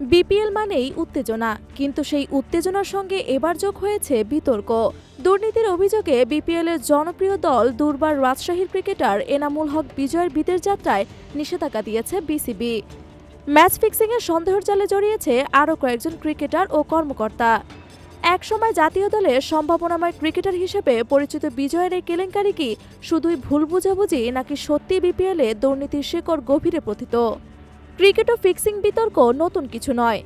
BPL মানেই উত্তেজনা, কিন্তু সেই উত্তেজনার সঙ্গে এবার যোগ হয়েছে বিতর্ক। দুর্নীতির অভিযোগে বিপিএল এর জনপ্রিয় দল দুর্বার রাজশাহীর ক্রিকেটার এনামুল হক বিজয়ের বিদের যাত্রায় নিষেধাজ্ঞা দিয়েছে বিসিবি। ম্যাচ ফিক্সিংয়ের সন্দেহের জালে জড়িয়েছে আরও কয়েকজন ক্রিকেটার ও কর্মকর্তা। একসময় জাতীয় দলের সম্ভাবনাময় ক্রিকেটার হিসেবে পরিচিত বিজয়ের এই কেলেঙ্কারি কি শুধুই ভুল বুঝাবুঝি নাকি সত্যি বিপিএলে দুর্নীতির শেকড় গভীরে প্রথিত ক্রিকেট ও ফিক্সিং বিতর্ক নতুন কিছু নয়।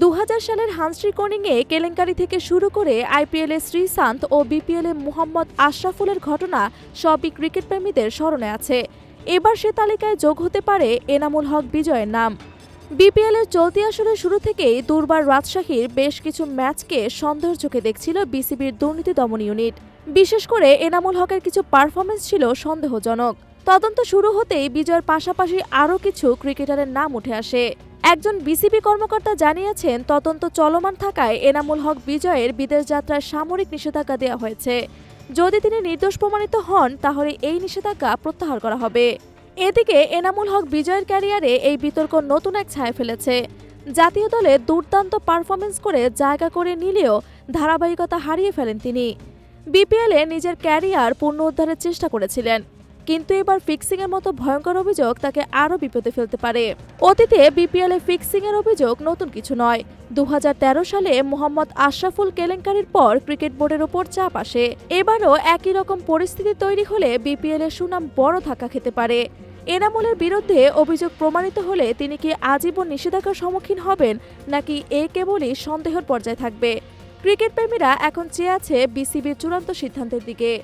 দু সালের হানশ্রী কোনিংয়ে কেলেঙ্কারি থেকে শুরু করে আইপিএলে শ্রীসান্ত ও বিপিএলে মুহাম্মদ আশরাফুলের ঘটনা সবই ক্রিকেটপ্রেমীদের স্মরণে আছে। এবার সে তালিকায় যোগ হতে পারে এনামুল হক বিজয়ের নাম। বিপিএলের চলতি আসরের শুরু থেকেই দুর্বার রাজশাহীর বেশ কিছু ম্যাচকে সন্দেহের চোখে দেখছিল বিসিবির দুর্নীতি দমন ইউনিট। বিশেষ করে এনামুল হকের কিছু পারফরমেন্স ছিল সন্দেহজনক। তদন্ত শুরু হতেই বিজয়ের পাশাপাশি আরও কিছু ক্রিকেটারের নাম উঠে আসে। একজন বিসিবি কর্মকর্তা জানিয়েছেন, তদন্ত চলমান থাকায় এনামুল হক বিজয়ের বিদেশ যাত্রায় সামরিক নিষেধাজ্ঞা দেওয়া হয়েছে। যদি তিনি নির্দোষ প্রমাণিত হন, তাহলে এই নিষেধাজ্ঞা প্রত্যাহার করা হবে। এদিকে এনামুল হক বিজয়ের ক্যারিয়ারে এই বিতর্ক নতুন এক ছায়া ফেলেছে। জাতীয় দলে দুর্দান্ত পারফরমেন্স করে জায়গা করে নিলেও ধারাবাহিকতা হারিয়ে ফেলেন তিনি। বিপিএলে নিজের ক্যারিয়ার পুনরুদ্ধারের চেষ্টা করেছিলেন, কিন্তু এবার ফিক্সিংয়ের মতো ভয়ঙ্কর অভিযোগ তাকে আরও বিপদে ফেলতে পারে। অতীতে বিপিএলে ফিক্সিংয়ের অভিযোগ নতুন কিছু নয়। দু সালে মোহাম্মদ আশরাফুল কেলেঙ্কারির পর ক্রিকেট বোর্ডের ওপর চাপ আসে। এবারও একই রকম পরিস্থিতি তৈরি হলে বিপিএল এর সুনাম বড় ধাক্কা খেতে পারে। এনামুলের বিরুদ্ধে অভিযোগ প্রমাণিত হলে তিনি কি আজীবন নিষেধাজ্ঞার সম্মুখীন হবেন, নাকি এ কেবলই সন্দেহের পর্যায়ে থাকবে? ক্রিকেট প্রেমীরা এখন চেয়ে আছে বিসিবির চূড়ান্ত সিদ্ধান্তের দিকে।